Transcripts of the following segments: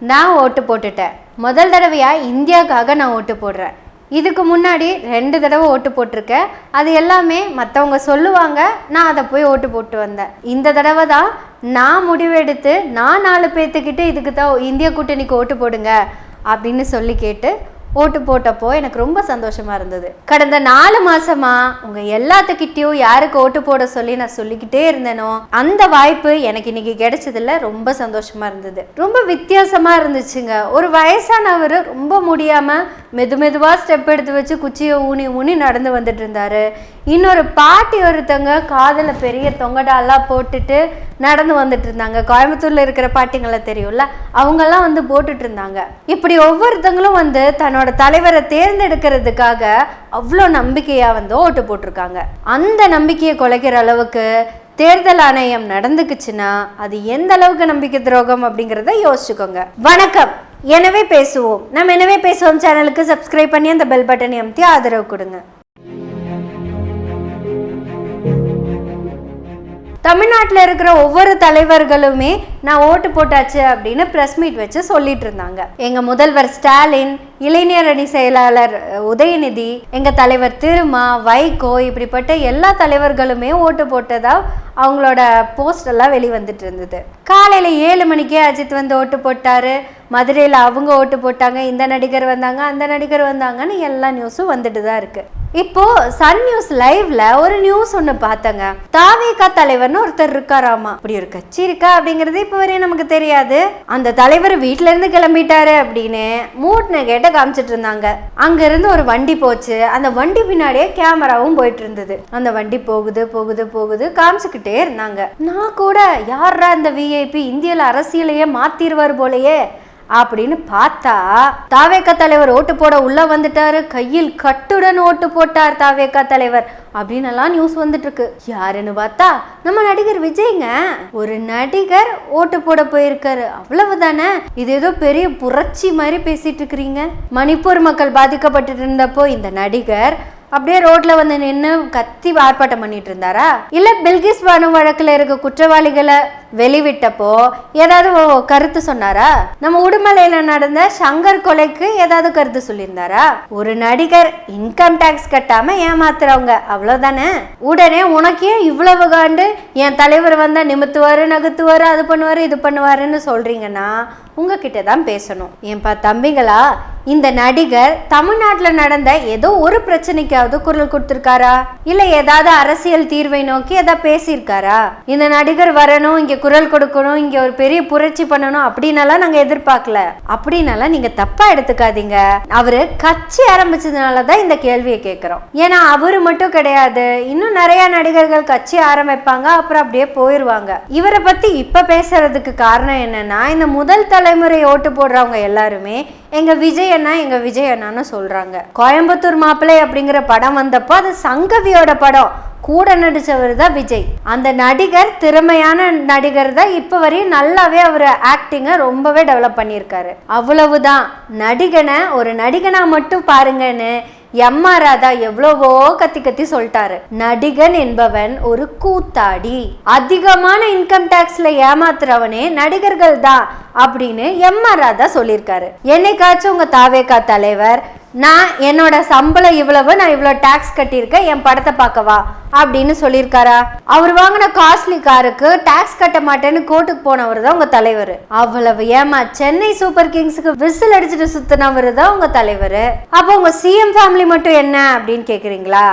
நான் ஓட்டு போட்டுட்டேன். முதல் தடவையா இந்தியாவுக்காக நான் ஓட்டு போடுறேன். இதுக்கு முன்னாடி ரெண்டு தடவை ஓட்டு போட்டிருக்கேன். அது எல்லாமே மற்றவங்க சொல்லுவாங்க. நான் அதை போய் ஓட்டு போட்டு வந்தேன். இந்த தடவை தான் நான் முடிவெடுத்து நான் நாலு பேர்த்துக்கிட்ட இதுக்கு தான் இந்திய கூட்டணிக்கு ஓட்டு போடுங்க அப்படின்னு சொல்லி கேட்டு ஓட்டு போட்டப்போ எனக்கு ரொம்ப சந்தோஷமா இருந்தது. கடந்த நாலு மாசமா உங்க எல்லாத்துக்கிட்டயும் யாருக்கு ஓட்டு போட சொல்லி நான் சொல்லிக்கிட்டே இருந்தேனோ அந்த வாய்ப்பு எனக்கு இன்னைக்கு கிடைச்சதுல ரொம்ப சந்தோஷமா இருந்தது. ரொம்ப வித்தியாசமா இருந்துச்சுங்க. ஒரு வயசானவர் ரொம்ப முடியாம மெது மெதுவாக ஸ்டெப் எடுத்து வச்சு குச்சியை ஊனி ஊனி நடந்து வந்துட்டு இருந்தாரு இன்னொரு பாட்டி ஒருத்தவங்க காதில் பெரிய தொங்கடாலாம் போட்டுட்டு நடந்து வந்துட்டு இருந்தாங்க கோயம்புத்தூர்ல இருக்கிற பாட்டிங்களை தெரியும்ல? அவங்கெல்லாம் வந்து போட்டுட்டு இருந்தாங்க இப்படி ஒவ்வொருத்தங்களும் வந்து தன்னோட தலைவரை தேர்ந்தெடுக்கிறதுக்காக அவ்வளோ நம்பிக்கையா வந்து ஓட்டு போட்டிருக்காங்க. அந்த நம்பிக்கையை குலைக்கிற அளவுக்கு தேர்தல் ஆணையம் நடந்துக்குச்சுன்னா அது எந்த அளவுக்கு நம்பிக்கை துரோகம் அப்படிங்கிறத யோசிச்சுக்கோங்க. வணக்கம். எனவே பேசுவோம். நம்ம எனவே பேசுவோம் சேனலுக்கு சப்ஸ்கிரைப் பண்ணி அந்த பெல் பட்டனை அமுத்தி ஆதரவு கொடுங்க. தமிழ்நாட்டில் இருக்கிற ஒவ்வொரு தலைவர்களுமே நான் ஓட்டு போட்டாச்சு அப்படின்னு ப்ரெஸ் மீட் வச்சு சொல்லிட்டு இருந்தாங்க. எங்கள் முதல்வர் ஸ்டாலின் இளைஞர் அணி செயலாளர் உதயநிதி எங்கள் தலைவர் திருமா வைகோ இப்படிப்பட்ட எல்லா தலைவர்களுமே ஓட்டு போட்டதா அவங்களோட போஸ்ட் எல்லாம் வெளிவந்துட்டு இருந்தது. காலையில் ஏழு மணிக்கே அஜித் வந்து ஓட்டு போட்டார். மதுரையில் அவங்க ஓட்டு போட்டாங்க. இந்த நடிகர் வந்தாங்க அந்த நடிகர் வந்தாங்கன்னு எல்லா நியூஸும் வந்துட்டு தான் இருக்குது இப்போ சன் நியூஸ் லைவ்ல ஒரு நியூஸ் ஒன்று பார்த்தங்க. தாவேகா தலைவர்னு ஒருத்தர் இருக்காராமா? அப்படி ஒரு கட்சி இருக்கா அப்படிங்கிறது இப்போ வரையும் நமக்கு தெரியாது. அந்த தலைவர் வீட்டுல இருந்து கிளம்பிட்டாரு அப்படின்னு மூட்ன கேட்ட காமிச்சிட்டு இருந்தாங்க. அங்க இருந்து ஒரு வண்டி போச்சு. அந்த வண்டி பின்னாடியே கேமராவும் போயிட்டு இருந்தது. அந்த வண்டி போகுது போகுது போகுது காமிச்சுக்கிட்டே இருந்தாங்க. நான் கூட யாரா இந்த விஐபி இந்தியாவில் அரசியலையே மாத்திருவார் போலயே. அப்படின்னு பார்த்தா தாவேக்கா தலைவர் ஓட்டு போட உள்ள வந்துட்டாரு. கையில் கட்டுடன் ஓட்டு போட்டார் தாவேக்கா தலைவர். அப்படின்னு எல்லாம் நியூஸ் வந்துட்டு இருக்கு யாருன்னு பார்த்தா நம்ம நடிகர் விஜய்ங்க. ஒரு நடிகர் ஓட்டு போட போயிருக்காரு. அவ்வளவுதானே? இது ஏதோ பெரிய புரட்சி மாதிரி பேசிட்டு இருக்கிறீங்க. மணிப்பூர் மக்கள் பாதிக்கப்பட்டு இருந்தப்போ இந்த நடிகர் அப்படியே ரோட்ல வந்து நின்று கத்தி ஆர்ப்பாட்டம் பண்ணிட்டு இருந்தாரா? இல்ல பில்கிஸ் பானு வழக்குல இருக்க குற்றவாளிகளை வெளிவிட்டப்போ ஏதாவது கருத்து சொன்னாரா? நம்ம உடுமலையில நடந்த சங்கர் கொலைக்கு ஏதாவது கருத்து சொல்லியிருந்தாரா? ஒரு நடிகர் இன்கம் டேக்ஸ் கட்டாம ஏமாத்துறவங்க அவ்வளவுதானே? உடனே உனக்கே இவ்வளவு காண்டு என் தலைவர் வந்தா நிமித்துவாரு நகர்த்துவாரு அது பண்ணுவாரு இது பண்ணுவாருன்னு சொல்றீங்கன்னா உங்ககிட்ட தான் பேசணும். ஏன்பா தம்பிங்களா இந்த நடிகர் தமிழ்நாட்டில் நடந்த ஏதோ ஒரு பிரச்சனைக்காவது குரல் கொடுத்துருக்காரா? இல்லை ஏதாவது அரசியல் தீர்வை நோக்கி ஏதாவது பேசியிருக்காரா? இந்த நடிகர் வரணும் இங்க குரல் கொடுக்கணும் இங்க ஒரு பெரிய புரட்சி பண்ணணும் அப்படின்னாலாம் நாங்க எதிர்பார்க்கல. அப்படின்னாலாம் நீங்க தப்பா எடுத்துக்காதீங்க. அவரு கட்சி ஆரம்பிச்சதுனால தான் இந்த கேள்வியை கேட்குறோம் ஏன்னா அவரு மட்டும் கிடையாது. இன்னும் நிறைய நடிகர்கள் கட்சி ஆரம்பிப்பாங்க அப்புறம் அப்படியே போயிடுவாங்க இவரை பத்தி இப்ப பேசுறதுக்கு காரணம் என்னன்னா இந்த முதல் தலைமுறை ஓட்டு போடுறவங்க எல்லாருமே எங்க விஜய் அண்ணா எங்க விஜய் அண்ணான்னு சொல்றாங்க. கோயம்புத்தூர் மாப்பிள்ளை அப்படிங்கிற படம் வந்தப்போ அது சங்கவியோட படம். கூட நடித்தவர் தான் விஜய். அந்த நடிகர் திறமையான நடிகர் தான் இப்போ வரையும் நல்லாவே அவர் ஆக்டிங்கை ரொம்பவே டெவலப் பண்ணியிருக்காரு. அவ்வளவுதான். நடிகனை ஒரு நடிகனாக மட்டும் பாருங்கன்னு எம் ஆர் ராதா எவ்வளவோ கத்தி கத்தி சொல்லிட்டாரு. நடிகன் என்பவன் ஒரு கூத்தாடி. அதிகமான இன்கம் டாக்ஸ்ல ஏமாத்துறவனே நடிகர்கள் தான் அப்படின்னு எம் ஆர் ராதா சொல்லியிருக்காரு. என்னைக்காச்சும் உங்க தாவேகா தலைவர் நான் என்னோட சம்பளம் இவ்வளவு நான் இவ்வளோ டேக்ஸ் கட்டியிருக்கேன் என் படத்தை பார்க்கவா அப்படின்னு சொல்லியிருக்காரா? அவர் வாங்கின காஸ்ட்லி காருக்கு டேக்ஸ் கட்ட மாட்டேன்னு கோர்ட்டுக்கு போனவர் தான் உங்கள் தலைவர். அவ்வளவு ஏமா சென்னை சூப்பர் கிங்ஸுக்கு விசில் அடிச்சுட்டு சுத்தினவர் தான் உங்கள் தலைவர். அப்போ உங்கள் சிஎம் ஃபேமிலி மட்டும் என்ன அப்படின்னு கேட்குறீங்களா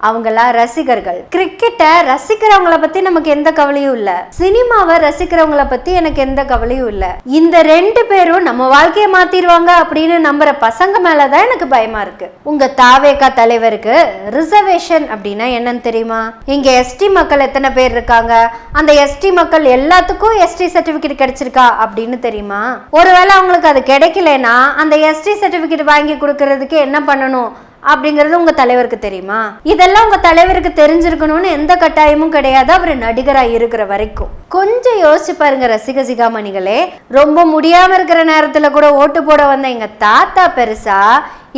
அவங்கெல்லாம் ரசிகர்கள். கிரிக்கெட்டை ரசிக்கிறவங்கள பத்தி நமக்கு எந்த கவலையும் இல்ல. சினிமாவை ரசிக்கிறவங்கள பத்தி எனக்கு எந்த கவலையும் இல்ல. இந்த ரெண்டு பேரும் நம்ம வாழ்க்கையை மாத்திடுவாங்க அப்படின்னு நம்புற பசங்க மேலதான் எனக்கு பயமா இருக்கு. உங்க தாவேகா தலைவருக்கு ரிசர்வேஷன் அப்படின்னா என்னன்னு தெரியுமா? இங்க எஸ்டி மக்கள் எத்தனை பேர் இருக்காங்க? அந்த எஸ்டி மக்கள் எல்லாத்துக்கும் எஸ்டி சர்டிபிகேட் கிடைச்சிருக்கா அப்படின்னு தெரியுமா? ஒருவேளை அவங்களுக்கு அது கிடைக்கலனா அந்த எஸ்டி சர்டிபிகேட் வாங்கி கொடுக்கறதுக்கு என்ன பண்ணணும்? அப்படிங்கிறது உங்க தலைவருக்கு தெரியுமா? இதெல்லாம் உங்க தலைவருக்கு தெரிஞ்சிருக்கணும்னு எந்த கட்டாயமும் கிடையாது. அவர் நடிகராக இருக்கிற வரைக்கும். கொஞ்சம் யோசிச்சு பாருங்க ரசிக சிகாமணிகளே. ரொம்ப முடியாம இருக்கிற நேரத்துல கூட ஓட்டு போட வந்த எங்க தாத்தா பெருசா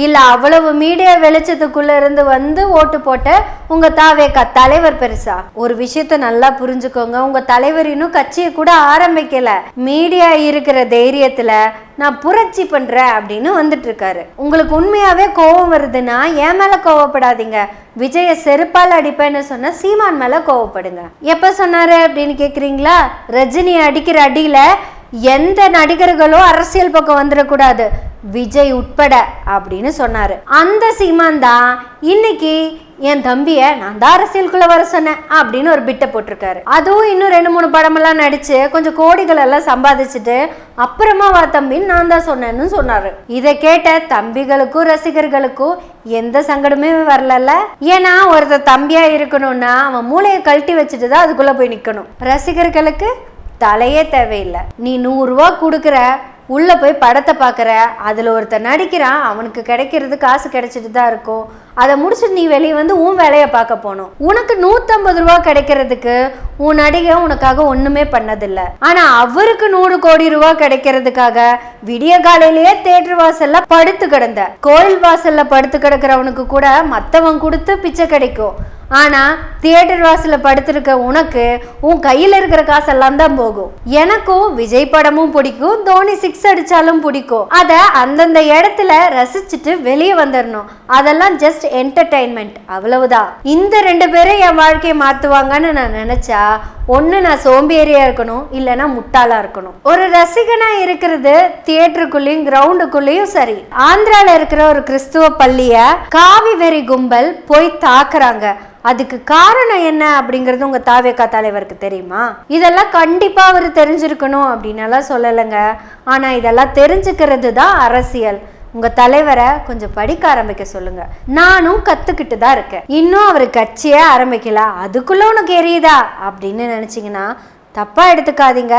இல்லை அவ்வளவு மீடியா வெளிச்சத்துக்குள்ள இருந்து வந்து ஓட்டு போட்ட உங்க தாவேக்கா தலைவர் பெருசா? ஒரு விஷயத்த நல்லா புரிஞ்சுக்கோங்க. உங்க தலைவர் இன்னும் கட்சியை கூட ஆரம்பிக்கல. மீடியா இருக்கிற தைரியத்துல நான் புரட்சி பண்றேன் அப்படின்னு வந்துட்டு இருக்காரு உங்களுக்கு உண்மையாவே கோவம் வருதுன்னா என் மேல கோவப்படாதீங்க. விஜய செருப்பால் அடிப்பேன்னு சொன்ன சீமான் மேல கோவப்படுங்க. எப்ப சொன்னாரு அப்படின்னு கேக்குறீங்களா? ரஜினி அடிக்கிற அடியில எந்த நடிகர்களும் அரசியல் பக்கம் வந்துடக்கூடாது. விஜய் உட்பட அப்படின்னு சொன்னாரு. அந்த சீமான் தான் இன்னைக்கு என் தம்பிய நான் தான் அரசியலுக்குள்ள வர சொன்னேன் அப்படின்னு ஒரு பிட்டை போட்டிருக்காரு. அதுவும் இன்னும் ரெண்டு மூணு படமெல்லாம் நடிச்சு கொஞ்சம் கோடிகள் எல்லாம் சம்பாதிச்சுட்டு அப்புறமா வா தம்பின்னு நான் தான் சொன்னேன்னு சொன்னாரு. இதை கேட்ட தம்பிகளுக்கும் ரசிகர்களுக்கும் எந்த சங்கடமே வரலல்ல. ஏன்னா ஒருத்தர் தம்பியா இருக்கணும்னா அவன் மூளையை கழட்டி வச்சுட்டு தான் அதுக்குள்ள போய் நிக்கணும். ரசிகர்களுக்கு தலையே தேவையில்லை. நீ நூறுரூவா கொடுக்குற உள்ளே போய் படத்தை பார்க்குற அதில் ஒருத்தர் நடிக்கிறான் அவனுக்கு கிடைக்கிறது காசு கிடைச்சிட்டு தான் இருக்கும். அதை முடிச்சுட்டு நீ வெளியே வந்து உன் வேலையை பார்க்க போகணும். உனக்கு நூற்றம்பது ரூபா கிடைக்கிறதுக்கு உன் நடிகை உனக்காக ஒன்றுமே பண்ணதில்லை. ஆனால் அவருக்கு நூறு கோடி ரூபா கிடைக்கிறதுக்காக விடிய காலையிலேயே தேட்டர் வாசல்ல படுத்து கிடந்த. கோயில் வாசல்ல படுத்து கிடக்கிறவனுக்கு கூட மற்றவன் கொடுத்து பிச்சை கிடைக்கும். ஆனா தியேட்டர் வாசல்ல படுத்திருக்க உனக்கு உன் கையில இருக்கிற காசெல்லாம் தான் போகும். எனக்கும் விஜய் படமும் பிடிக்கும் தோனி சிக்ஸ் அடிச்சாலும் பிடிக்கும். அத அந்தந்த இடத்துல ரசிச்சுட்டு வெளியே வந்துடணும் அதெல்லாம் ஜஸ்ட் என்டர்டைன்மெண்ட் அவ்வளவுதான். இந்த ரெண்டு பேரும் என் வாழ்க்கையை மாற்றுவாங்கன்னு நான் நினச்சா ஒன்று நான் சோம்பேறியா இருக்கணும் இல்லைன்னா முட்டாளா இருக்கணும். ஒரு ரசிகனா இருக்கிறது தியேட்டருக்குள்ளேயும் கிரவுண்டுக்குள்ளேயும் சரி. ஆந்திரால இருக்கிற ஒரு கிறிஸ்துவ பள்ளிய காவி வெறி கும்பல் போய் தாக்குறாங்க. அதுக்கு காரணம் என்ன அப்படிங்கிறது உங்க தாவேக்கா தலைவருக்கு தெரியுமா? இதெல்லாம் கண்டிப்பா அவர் தெரிஞ்சிருக்கணும் அப்படின்னு எல்லாம் சொல்லலைங்க. ஆனா இதெல்லாம் தெரிஞ்சுக்கிறது தான் அரசியல். உங்க தலைவரை கொஞ்சம் படிக்க ஆரம்பிக்க சொல்லுங்க. நானும் கற்றுக்கிட்டு தான் இருக்கேன். இன்னும் அவர் கட்சியே ஆரம்பிக்கல. அதுக்குள்ள உனக்கு எரியுதா? அப்படின்னு நினைச்சீங்கன்னா தப்பாக எடுத்துக்காதீங்க.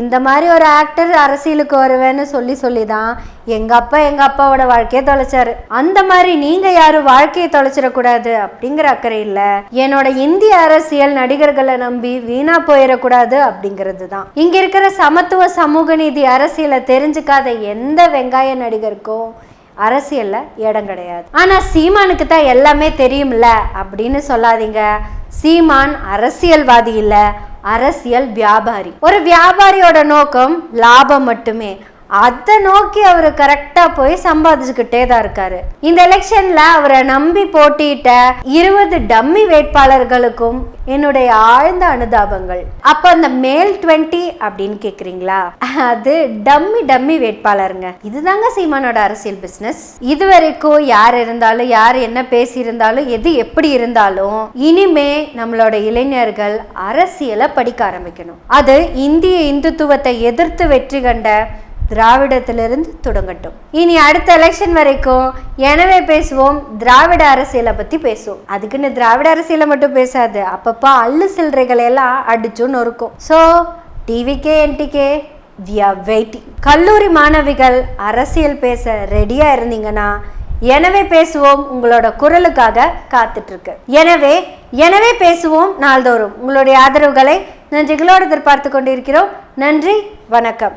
இந்த மாதிரி ஒரு ஆக்டர் அரசியலுக்கு வருவேன்னு சொல்லி சொல்லி தான் எங்கள் அப்பா எங்கள் அப்பாவோட வாழ்க்கையை தொலைச்சாரு. அந்த மாதிரி நீங்கள் யாரும் வாழ்க்கையை தொலைச்சிடக்கூடாது அப்படிங்கிற அக்கறை இல்லை. என்னோட இந்திய அரசியல் நடிகர்களை நம்பி வீணா போயிடக்கூடாது அப்படிங்கிறது தான் இங்கே இருக்கிற சமத்துவ சமூக நீதி அரசியலை தெரிஞ்சுக்காத எந்த வெங்காய நடிகருக்கும் அரசியலில் இடம் கிடையாது. ஆனால் சீமானுக்கு தான் எல்லாமே தெரியும்ல அப்படின்னு சொல்லாதீங்க. சீமான் அரசியல்வாதி இல்லை. அரசியல் வியாபாரி. ஒரு வியாபாரியோட நோக்கம் லாபம் மட்டுமே. அதை நோக்கி அவர் கரெக்டாக போய் சம்பாதிச்சுக்கிட்டே தான் இருக்காரு. இந்த எலெக்ஷனில் அவரை நம்பி போட்டியிட்ட இருபது டம்மி வேட்பாளர்களுக்கும் என்னுடைய ஆழ்ந்த அனுதாபங்கள். அப்போ அந்த மேல் டுவெண்ட்டி அப்படின்னு கேட்குறீங்களா அது டம்மி டம்மி வேட்பாளருங்க. இதுதாங்க சீமானோட அரசியல் பிஸ்னஸ் இது வரைக்கும் யார் இருந்தாலும் யார் என்ன பேசியிருந்தாலும் எது எப்படி இருந்தாலும் இனிமே நம்மளோட இளைஞர்கள் அரசியலை படிக்க ஆரம்பிக்கணும். அது இந்திய இந்துத்துவத்தை எதிர்த்து வெற்றி கண்ட திராவிடத்திலிருந்து தொடங்கட்டும். இனி அடுத்த எலெக்ஷன் வரைக்கும் எனவே பேசுவோம். திராவிட அரசியலை பத்தி பேசுவோம். அதுக்குன்னு திராவிட அரசியலை மட்டும் பேசாது. அப்பப்போ அள்ளு சில்லறைகளை எல்லாம் அடிச்சுன்னு இருக்கும் so TVK NTK we are waiting கல்லூரி மாணவிகள் அரசியல் பேச ரெடியா இருந்தீங்கன்னா எனவே பேசுவோம். உங்களோட குரலுக்காக காத்துட்டு இருக்கு எனவே எனவே பேசுவோம் நாள்தோறும். உங்களுடைய ஆதரவுகளை நன்றிகளோடு எதிர்பார்த்து கொண்டிருக்கிறோம். நன்றி வணக்கம்.